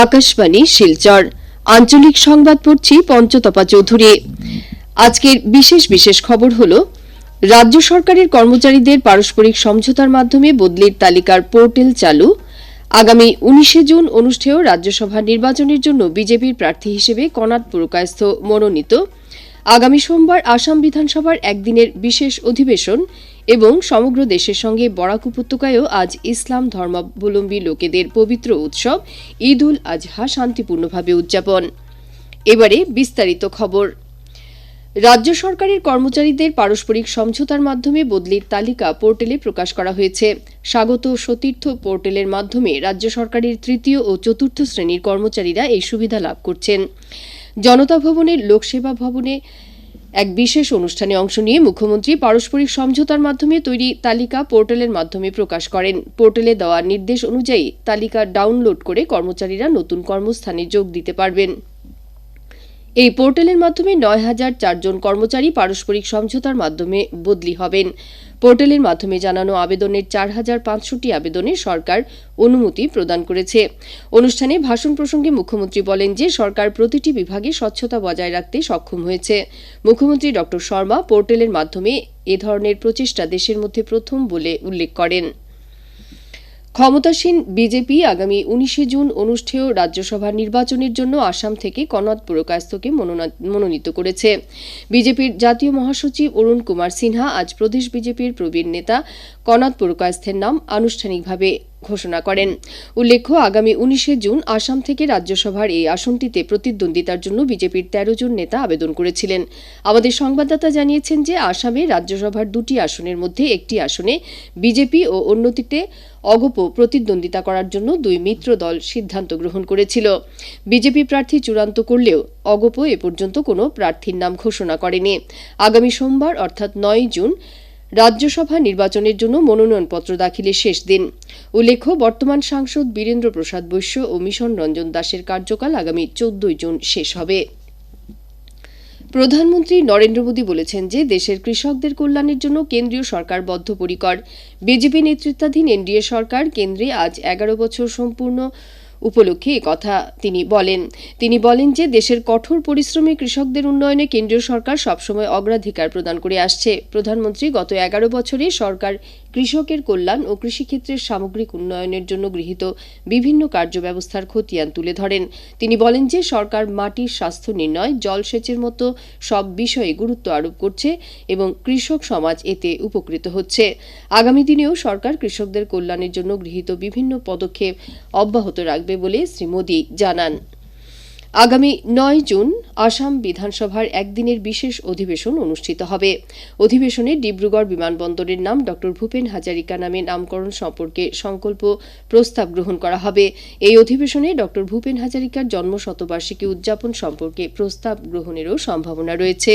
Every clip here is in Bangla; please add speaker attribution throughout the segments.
Speaker 1: আকাশবাণী, শিলচর। আঞ্চলিক সংবাদ পড়ছি পঞ্চতপা চৌধুরী। আজকের বিশেষ বিশেষ খবর হল, রাজ্য সরকারের কর্মচারীদের পারস্পরিক সমঝোতার মাধ্যমে বদলির তালিকার পোর্টেল চালু। আগামী উনিশে জুন অনুষ্ঠেয় রাজ্যসভা নির্বাচনের জন্য বিজেপির প্রার্থী হিসেবে কনাদ পুরকায়স্থ মনোনীত। আগামী সোমবার আসাম বিধানসভার একদিনের বিশেষ অধিবেশন এবং সমগ্র দেশের সঙ্গে বরাক উপত্যকায়ও আজ ইসলাম ধর্মাবলম্বী লোকেদের পবিত্র উৎসব ঈদ উল আজহা শান্তিপূর্ণভাবে উদযাপন। এবারে বিস্তারিত খবর। রাজ্য সরকারের কর্মচারীদের পারস্পরিক সমঝোতার মাধ্যমে বদলির তালিকা পোর্টালে প্রকাশ করা হয়েছে। স্বাগত সতীর্থ পোর্টালের মাধ্যমে রাজ্য সরকারের তৃতীয় ও চতুর্থ শ্রেণির কর্মচারীরা এই সুবিধা লাভ করছেন। জনতা ভবনের, লোকসেবা ভবনে এক বিশেষ অনুষ্ঠানে অংশ নিয়ে মুখ্যমন্ত্রী পারস্পরিক সমঝোতার মাধ্যমে তৈরি তালিকা পোর্টালের মাধ্যমে প্রকাশ করেন। পোর্টালে দেওয়া নির্দেশ অনুযায়ী তালিকা ডাউনলোড করে কর্মচারীরা নতুন কর্মস্থানে যোগ দিতে পারবেন। এই পোর্টালের মাধ্যমে নয় হাজার চারজন কর্মচারী পারস্পরিক সমঝোতার মাধ্যমে বদলি হবেন। পোর্টালের মাধ্যমে জানানো আবেদনের চার হাজার পাঁচশোটি আবেদনে সরকার অনুমতি প্রদান করেছে। অনুষ্ঠানে ভাষণ প্রসঙ্গে মুখ্যমন্ত্রী বলেন যে, সরকার প্রতিটি বিভাগে স্বচ্ছতা বজায় রাখতে সক্ষম হয়েছে। মুখ্যমন্ত্রী ড শর্মা পোর্টালের মাধ্যমে এ ধরনের প্রচেষ্টা দেশের মধ্যে প্রথম বলে উল্লেখ করেন। ক্ষমতাসীন বিজেপি আগামী উনিশে জুন অনুষ্ঠেয় রাজ্যসভা নির্বাচনের জন্য আসাম থেকে কনদ পুরকায়স্থকে মনোনা- মনোনীত করেছে। বিজেপির জাতীয় মহাসচিব অরুণ কুমার সিনহা আজ প্রদেশ বিজেপির প্রবীণ নেতা কনদ পুরকায়স্থের নাম আনুষ্ঠানিকভাবে ঘোষণা করেন। উল্লেখ্য, আগামী উনিশে জুন আসাম থেকে রাজ্যসভার এই আসনটিতে প্রতিদ্বন্দ্বিতার জন্য বিজেপির তেরো জন নেতা আবেদন করেছিলেন। আমাদের সংবাদদাতা জানিয়েছেন যে, আসামে রাজ্যসভার দুটি আসনের মধ্যে একটি আসনে বিজেপি ও অন্যটিতে অগপ প্রতিদ্বন্দ্বিতা করার জন্য দুই মিত্র দল সিদ্ধান্ত গ্রহণ করেছিল। বিজেপি প্রার্থী চূড়ান্ত করলেও অগপ এ পর্যন্ত কোনো প্রার্থীর নাম ঘোষণা করেনি। আগামী সোমবার, অর্থাৎ নয় জুন রাজ্যসভা নির্বাচনের জন্য মনোনয়নপত্র দাখিলের শেষ দিন। উল্লেখ্য, বর্তমান সাংসদ বীরেন্দ্র প্রসাদ বৈশ্য ও মিশন রঞ্জন দাসের কার্যকাল আগামী চোদ্দই জুন শেষ হবে। প্রধানমন্ত্রী নরেন্দ্র মোদী বলেছেন যে, দেশের কৃষকদের কল্যাণের জন্য কেন্দ্রীয় সরকার বদ্ধপরিকর। বিজেপি নেতৃত্বাধীন এনডিএ সরকার কেন্দ্রে আজ এগারো বছর সম্পূর্ণ উপলক্ষে কথা তিনি বলেন। তিনি বলেন যে, দেশের কঠোর পরিশ্রমী কৃষকদের উন্নয়নে কেন্দ্রীয় সরকার সবসময় অগ্রাধিকার প্রদান করে আসছে। প্রধানমন্ত্রী গত এগারো বছরে সরকার কৃষকের কল্যাণ ও কৃষিক্ষেত্রের সামগ্রিক উন্নয়নের জন্য গৃহীত বিভিন্ন কার্যব্যবস্থার খতিয়ান তুলে ধরেন। তিনি বলেন যে, সরকার মাটির স্বাস্থ্য নির্ণয়, জলসেচের মতো সব বিষয়ে গুরুত্ব আরোপ করছে এবং কৃষক সমাজ এতে উপকৃত হচ্ছে। আগামী দিনেও সরকার কৃষকদের কল্যাণের জন্য গৃহীত বিভিন্ন পদক্ষেপ অব্যাহত রাখবে বলে শ্রী মোদী জানান। আগামী নয় জুন আসাম বিধানসভার একদিনের বিশেষ অধিবেশন অনুষ্ঠিত হবে। অধিবেশনে ডিব্রুগড় বিমানবন্দরের নাম ড. ভূপেন হাজারিকা নামে নামকরণ সম্পর্কে সংকল্প প্রস্তাব গ্রহণ করা হবে। এই অধিবেশনে ড. ভূপেন হাজারিকার জন্ম শতবার্ষিকী উদযাপন সম্পর্কে প্রস্তাব গ্রহণেরও সম্ভাবনা রয়েছে।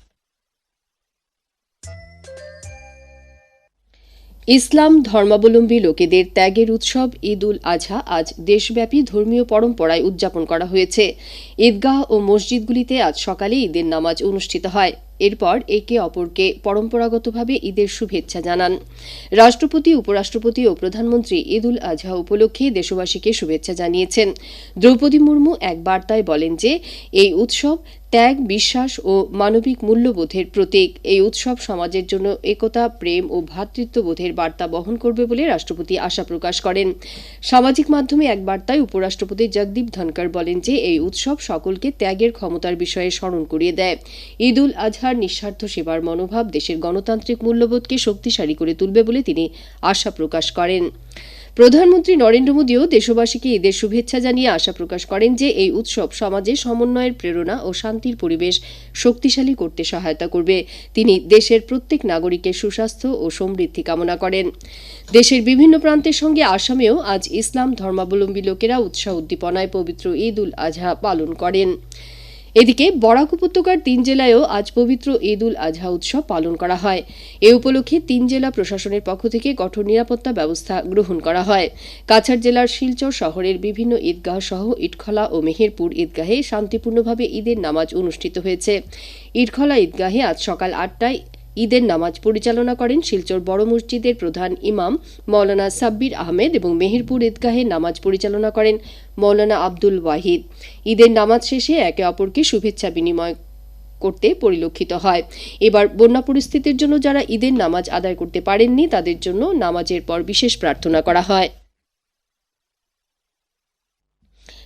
Speaker 1: ইসলাম ধর্মাবলম্বী লোকেদের ত্যাগের উৎসব ঈদ উল আজহা আজ দেশব্যাপী ধর্মীয় পরম্পরায় উদযাপন করা হয়েছে। ঈদগাহ ও মসজিদগুলিতে আজ সকালে ঈদের নামাজ অনুষ্ঠিত হয়। এরপর একে অপরকে পরম্পরাগতভাবে ঈদের শুভেচ্ছা জানান। রাষ্ট্রপতি, উপরাষ্ট্রপতি ও প্রধানমন্ত্রী ঈদ উল আজহা উপলক্ষে দেশবাসীকে শুভেচ্ছা জানিয়েছেন। দ্রৌপদী মুর্মু এক বার্তায় বলেন যে, এই উৎসব ত্যাগ, বিশ্বাস ও মানবিক মূল্যবোধের প্রতীক। এই উৎসব সমাজের জন্য একতা, প্রেম ও ভ্রাতৃত্ববোধের বার্তা বহন করবে বলে রাষ্ট্রপতি আশা প্রকাশ করেন। সামাজিক মাধ্যমে এক বার্তায় উপরাষ্ট্রপতি জগদীপ ধনকর বলেন যে, এই উৎসব সকলকে ত্যাগের ক্ষমতার বিষয়ে স্মরণ করিয়ে দেয়। ঈদ উল আজহার নিঃস্বার্থ সেবার মনোভাব দেশের গণতান্ত্রিক মূল্যবোধকে শক্তিশালী করে তুলবে বলে তিনি আশা প্রকাশ করেন। প্রধানমন্ত্রী নরেন্দ্র মোদীও দেশবাসীকে ঈদের শুভেচ্ছা জানিয়ে আশা প্রকাশ করেন যে এই উৎসব সমাজে সমন্বয়ের প্রেরণা ও শান্তির পরিবেশ শক্তিশালী করতে সহায়তা করবে। তিনি দেশের প্রত্যেক নাগরিকের সুস্বাস্থ্য ও সমৃদ্ধি কামনা করেন। দেশের বিভিন্ন প্রান্তের সঙ্গে আসামেও আজ ইসলাম ধর্মাবলম্বী লোকেরা উৎসাহ উদ্দীপনায় পবিত্র ঈদ উল আজহা পালন করেন। এদিকে বরাক উপত্যকার তিন জেলায়ও আজ পবিত্র ঈদ উল আজহা উৎসব পালন করা হয়। এ উপলক্ষে তিন জেলা প্রশাসনের পক্ষ থেকে কঠোর নিরাপত্তা ব্যবস্থা গ্রহণ করা হয়। কাছাড় জেলার শিলচর শহরের বিভিন্ন ঈদগাহ সহ ইটখলা ও মেহেরপুর ঈদগাহে শান্তিপূর্ণভাবে ঈদের নামাজ অনুষ্ঠিত হয়েছে। ইটখলা ঈদগাহে আজ সকাল আটটায় ঈদের নামাজ পরিচালনা করেন শিলচর বড় মসজিদের প্রধান ইমাম মৌলানা সাব্বির আহমেদ এবং মেহেরপুর ঈদগাহে নামাজ পরিচালনা করেন মৌলানা আব্দুল ওয়াহিদ। ঈদের নামাজ শেষে একে অপরকে শুভেচ্ছা বিনিময় করতে পরিলক্ষিত হয়। এবার বন্যা পরিস্থিতির জন্য যারা ঈদের নামাজ আদায় করতে পারেননি, তাদের জন্য নামাজের পর বিশেষ প্রার্থনা করা হয়।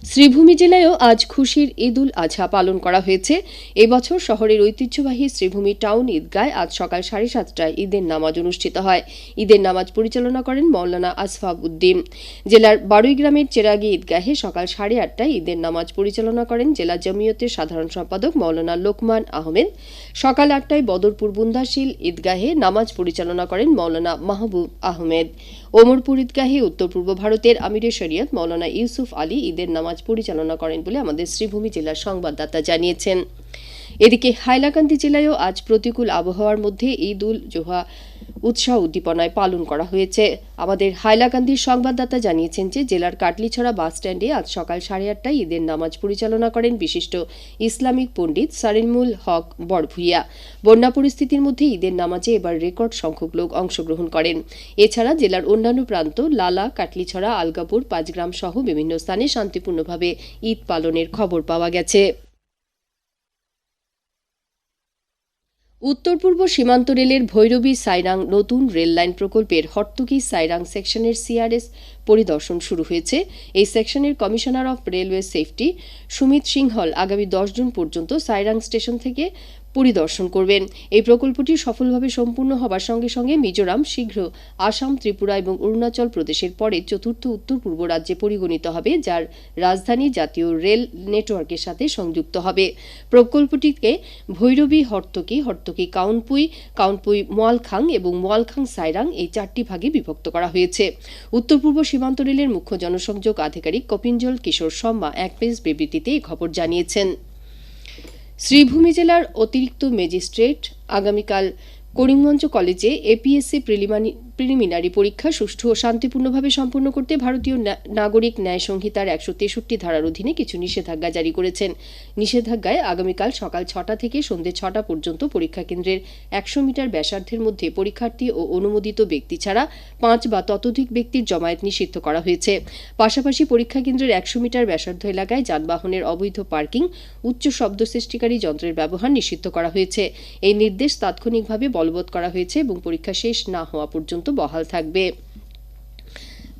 Speaker 1: শ্রীভূমি জেলায়ও আজ খুশির ঈদ উল আজহা পালন করা হয়েছে। এবছর শহরের ঐতিহ্যবাহী শ্রীভূমি টাউন ঈদগায় আজ সকাল সাড়ে সাতটায় ঈদের নামাজ অনুষ্ঠিত হয়। ঈদের নামাজ পরিচালনা করেন মৌলানা আসফাব উদ্দিন। জেলার বারুই গ্রামের চেরাগি ঈদগাহে সকাল সাড়ে আটটায় ঈদের নামাজ পরিচালনা করেন জেলা জমিয়তের সাধারণ সম্পাদক মৌলানা লোকমান আহমেদ। সকাল আটটায় বদরপুর বুন্দাশীল ঈদগাহে নামাজ পরিচালনা করেন মৌলানা মাহবুব আহমেদ। ওমরপুর ঈদগাহে উত্তর পূর্ব ভারতের আমিরে শরিয়ত মৌলানা ইউসুফ আলী ঈদের নামাজ পরিচালনা করেন বলে আমাদের শ্রীভূমি জেলার সংবাদদাতা জানিয়েছেন। এদিকে হাইলাকান্দি জেলায়ও আজ প্রতিকূল আবহাওয়ার মধ্যে ঈদ উল জোহা উৎসাহ উদ্দীপনায় পালন করা হয়েছে। আমাদের হাইলাকান্দির সংবাদদাতা জানিয়েছেন যে, জেলার কাটলিছড়া বাস স্ট্যান্ডে আজ সকাল সাড়ে আটটায় ঈদের নামাজ পরিচালনা করেন বিশিষ্ট ইসলামিক পণ্ডিত সারিনমুল হক বড়ভুইয়া বন্যা পরিস্থিতির মধ্যে ঈদের নামাজে এবার রেকর্ড সংখ্যক লোক অংশগ্রহণ করেন। এছাড়া জেলার অন্যান্য প্রান্ত লালা, কাটলিছড়া, আলগাপুর, পাঁচগ্রাম সহ বিভিন্ন স্থানে শান্তিপূর্ণভাবে ঈদ পালনের খবর পাওয়া গেছে। উত্তর পূর্ব সীমান্ত রেলের ভৈরবী সাইরাং নতুন রেললাইন প্রকল্পের হর্তুকি সাইরাং সেকশনের সিআরএস পরিদর্শন শুরু হয়েছে। এই সেকশনের commissioner of railway safety Sumit Singhal আগামী দশ জুন পর্যন্ত সাইরাং স্টেশন থেকে পরিদর্শন করবেন। এই প্রকল্পটি সফলভাবে সম্পূর্ণ হবার সঙ্গে সঙ্গে মিজোরাম, শীঘ্র আসাম, ত্রিপুরা এবং অরুণাচল প্রদেশের পরে চতুর্থ উত্তর পূর্ব রাজ্যে পরিগণিত হবে, যার রাজধানী জাতীয় রেল নেটওয়ার্কের সাথে সংযুক্ত হবে। প্রকল্পটিকে ভৈরবী হর্তকি হর্তকি কাউনপুই কাউনপুই মোয়ালখাং এবং মোয়ালখাং সাইরাং এই চারটি ভাগে বিভক্ত করা হয়েছে। উত্তর পূর্ব সীমান্ত রেলের মুখ্য জনসংযোগ আধিকারিক কপিঞ্জল কিশোর শর্মা এক প্রেস বিবৃতিতে এই খবর জানিয়েছেন। শ্রীভূমি জেলার অতিরিক্ত ম্যাজিস্ট্রেট আগামীকাল করিমগঞ্জ কলেজে এপিএসসি প্রিলিমিনারি পরীক্ষা সুষ্ঠু ও শান্তিপূর্ণভাবে সম্পন্ন করতে ভারতীয় নাগরিক ন্যায় সংহিতার একশো তেষট্টি ধারার অধীনে কিছু নিষেধাজ্ঞা জারি করেছেন। নিষেধাজ্ঞায় আগামীকাল সকাল ছটা থেকে সন্ধে ছটা পর্যন্ত পরীক্ষা কেন্দ্রের একশো মিটার ব্যাসার্ধের মধ্যে পরীক্ষার্থী ও অনুমোদিত ব্যক্তি ছাড়া পাঁচ বা ততোধিক ব্যক্তির জমায়েত নিষিদ্ধ করা হয়েছে। পাশাপাশি পরীক্ষা কেন্দ্রের একশো মিটার ব্যাসার্ধ এলাকায় যানবাহনের অবৈধ পার্কিং, উচ্চ শব্দ সৃষ্টিকারী যন্ত্রের ব্যবহার নিষিদ্ধ করা হয়েছে। এই নির্দেশ তাৎক্ষণিকভাবে বলবৎ করা হয়েছে এবং পরীক্ষা শেষ না হওয়া পর্যন্ত বহাল থাকবে।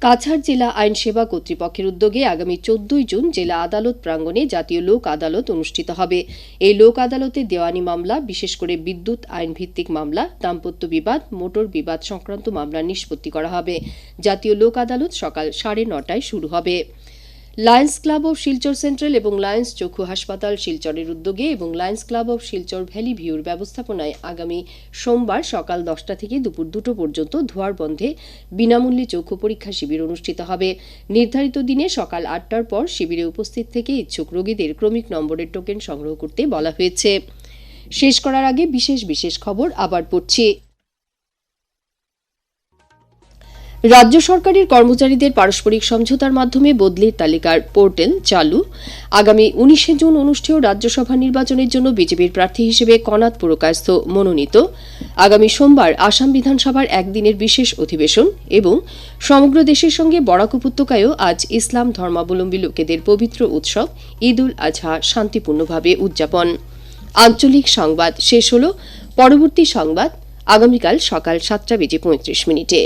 Speaker 1: কাছাড় জেলা আইন সেবা কর্তৃপক্ষের উদ্যোগে আগামী চোদ্দই জুন জেলা আদালত প্রাঙ্গণে জাতীয় লোক আদালত অনুষ্ঠিত হবে। এই লোক আদালতে দেওয়ানি মামলা, বিশেষ করে বিদ্যুৎ আইন ভিত্তিক মামলা, দাম্পত্য বিবাদ, মোটর বিবাদ সংক্রান্ত মামলা নিষ্পত্তি করা হবে। জাতীয় লোক আদালত সকাল সাড়ে নটায় শুরু হবে। Lions Club of Silchar Central এবং লায়ন্স চক্ষু হাসপাতাল শিলচরের উদ্যোগে এবং Lions Club of Silchar Valley ভিউর ব্যবস্থাপনায় আগামী সোমবার সকাল দশটা থেকে দুপুর দুটো পর্যন্ত ধোয়ার বন্ধে বিনামূল্যে চক্ষু পরীক্ষা শিবির অনুষ্ঠিত হবে। নির্ধারিত দিনে সকাল আটটার পর শিবিরে উপস্থিত থেকে ইচ্ছুক রোগীদের ক্রমিক নম্বরের টোকেন সংগ্রহ করতে বলা হয়েছে। শেষ করার আগে বিশেষ বিশেষ খবর আবার পড়ছি। রাজ্য সরকারের কর্মচারীদের পারস্পরিক সমঝোতার মাধ্যমে বদলির তালিকার পোর্টাল চালু। আগামী উনিশে জুন অনুষ্ঠেয় রাজ্যসভা নির্বাচনের জন্য বিজেপির প্রার্থী হিসেবে কনাথ পুরকায়স্থ মনোনীত। আগামী সোমবার আসাম বিধানসভার একদিনের বিশেষ অধিবেশন এবং সমগ্র দেশের সঙ্গে বরাক উপত্যকায়ও আজ ইসলাম ধর্মাবলম্বী লোকেদের পবিত্র উৎসব ঈদ উল আজহা শান্তিপূর্ণভাবে উদযাপন। আঞ্চলিক সংবাদ শেষ হল। পরবর্তী সংবাদ আগামীকাল সকাল সাতটা বেজে পঁয়ত্রিশ মিনিটে।